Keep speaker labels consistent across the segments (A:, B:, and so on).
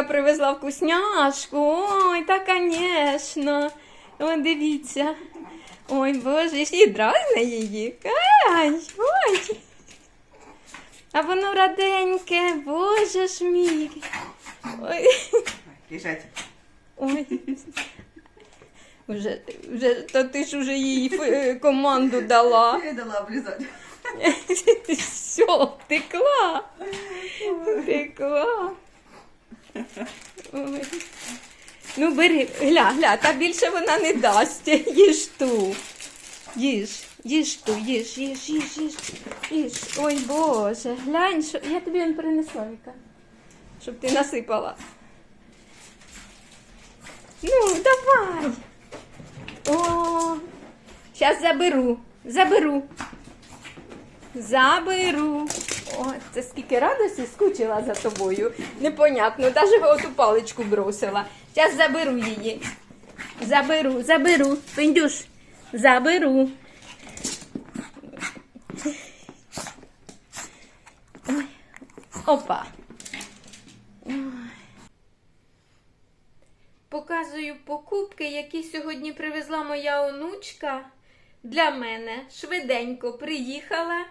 A: Віка привезла вкусняшку. Ой, та звісно. О, дивіться. Ой, боже, і дразне її. Ай, ой. А воно раденьке, боже ж мій. Ой.
B: Лежать.
A: Ой. Вже, вже, то ти ж уже їй команду дала.
B: Я дала облизать.
A: Все, втекла. Втекла. Ой. Ну, бери, гля, гля, та більше вона не дасть. Їж ту. Їж, їж ту, їж, їж, їж, їж, їж. Ой, Боже, глянь, що я тобі він принесла, Віка, щоб ти насипала. Ну, давай. О, зараз заберу, заберу. Заберу. О, це скільки радості скучила за тобою. Непонятно, навіть оту паличку бросила. Зараз заберу її. Заберу, заберу. Пендюш, заберу. Опа. Показую покупки, які сьогодні привезла моя онучка для мене. Швиденько приїхала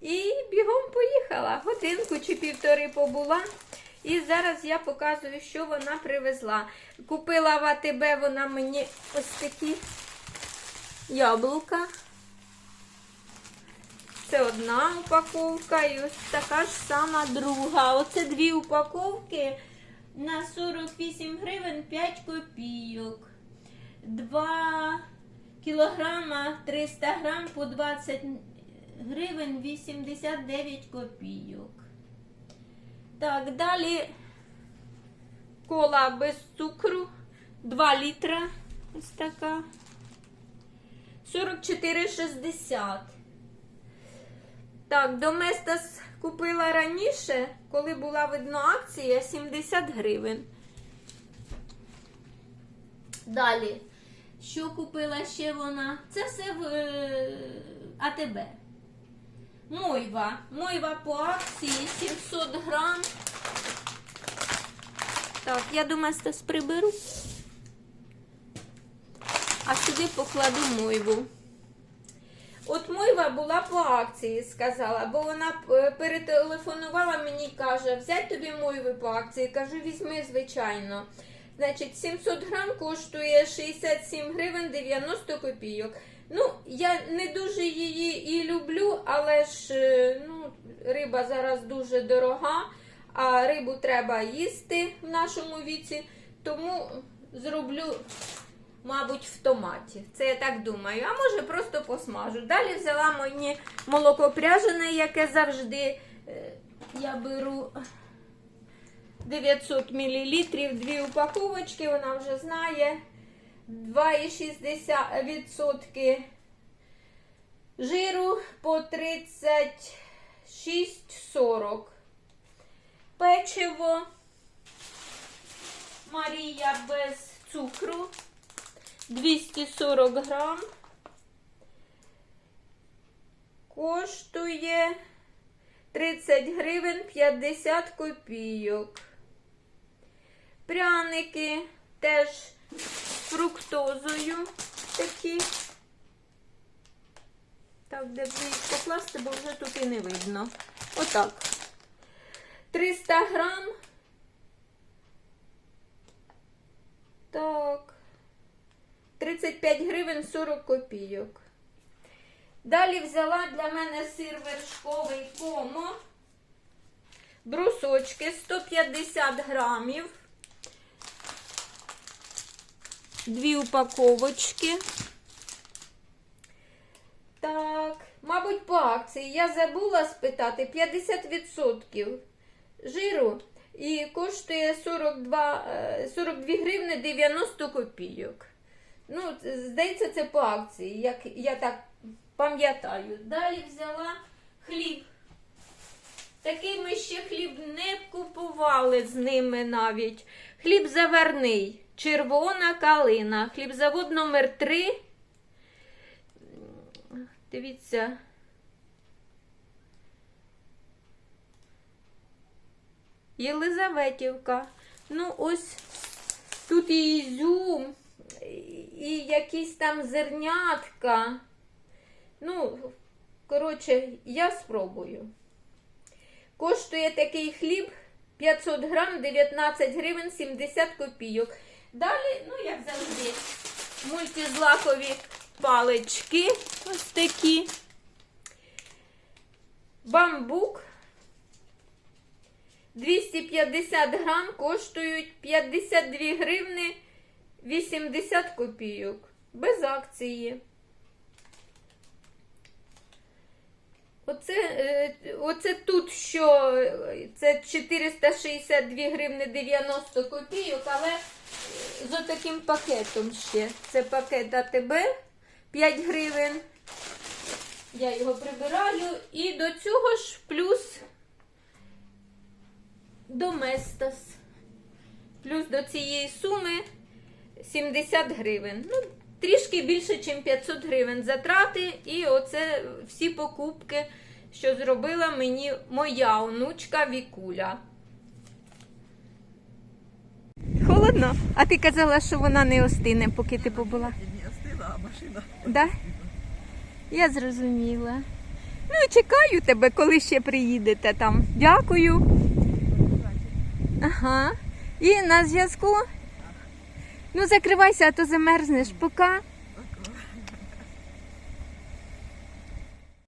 A: і бігом поїхала. Годинку чи півтори побула. І зараз я показую, що вона привезла. Купила в АТБ вона мені ось такі яблука. Це одна упаковка і ось така ж сама друга. Оце дві упаковки на 48 гривень 5 копійок. 2 кілограма 300 грам по 20 гривень 89 копійок. Так, далі кола без цукру 2 літра. Ось така. 44,60. Так, Доместос купила раніше, коли була видно акція 70 гривень. Далі, що купила ще вона? Це все в е, АТБ. Мойва. Мойва по акції 700 грам. Так, я Доместос приберу. А сюди покладу мойву. От Мойва була по акції, сказала, бо вона е, перетелефонувала мені і каже, взять тобі Мойви по акції. Кажу, візьми, звичайно. Значить, 700 грам коштує 67 гривень 90 копійок. Ну, я не дуже її і люблю, але ж е, ну, риба зараз дуже дорога, а рибу треба їсти в нашому віці, тому зроблю мабуть, в томаті. Це я так думаю. А може просто посмажу. Далі взяла мені молоко пряжене, яке завжди е, я беру 900 мл, дві упаковочки, вона вже знає. 2,60% жиру по 36,40. Печиво Марія без цукру. 240 грам. Коштує 30 гривень 50 копійок. Пряники теж фруктозою такі. Так, де б їх покласти, бо вже тут і не видно. Отак. 300 грам. Так. 35 гривень 40 копійок. Далі взяла для мене сир вершковий комо. Брусочки 150 грамів. Дві упаковочки. Так, мабуть, по акції. Я забула спитати 50% жиру і коштує 42, е, 42 гривни 90 копійок. Ну, здається, це по акції, як я так пам'ятаю. Далі взяла хліб. Такий ми ще хліб не купували з ними навіть. Хліб заварний, червона калина, хлібзавод номер 3 Дивіться. Єлизаветівка. Ну, ось тут і ізюм, і якісь там зернятка. Ну, коротше, я спробую. Коштує такий хліб 500 грам 19 гривень 70 копійок. Далі, ну, як завжди, мультизлакові палички ось такі. Бамбук 250 грам коштують 52 гривни 80 копійок. Без акції. Оце, е, оце тут що е, це 462 гривни 90 копійок, але з отаким пакетом ще. Це пакет АТБ 5 гривень. Я його прибираю. І до цього ж плюс Доместос. Плюс до цієї суми 70 гривень. Ну, трішки більше, ніж 500 гривень затрати. І оце всі покупки, що зробила мені моя онучка Вікуля. Холодно, а ти казала, що вона не остине, поки ти побула.
B: Не остила, а машина.
A: Да? Я зрозуміла. Ну, і чекаю тебе, коли ще приїдете там. Дякую. Ага. І на зв'язку. Ну, закривайся, а то замерзнеш. Пока.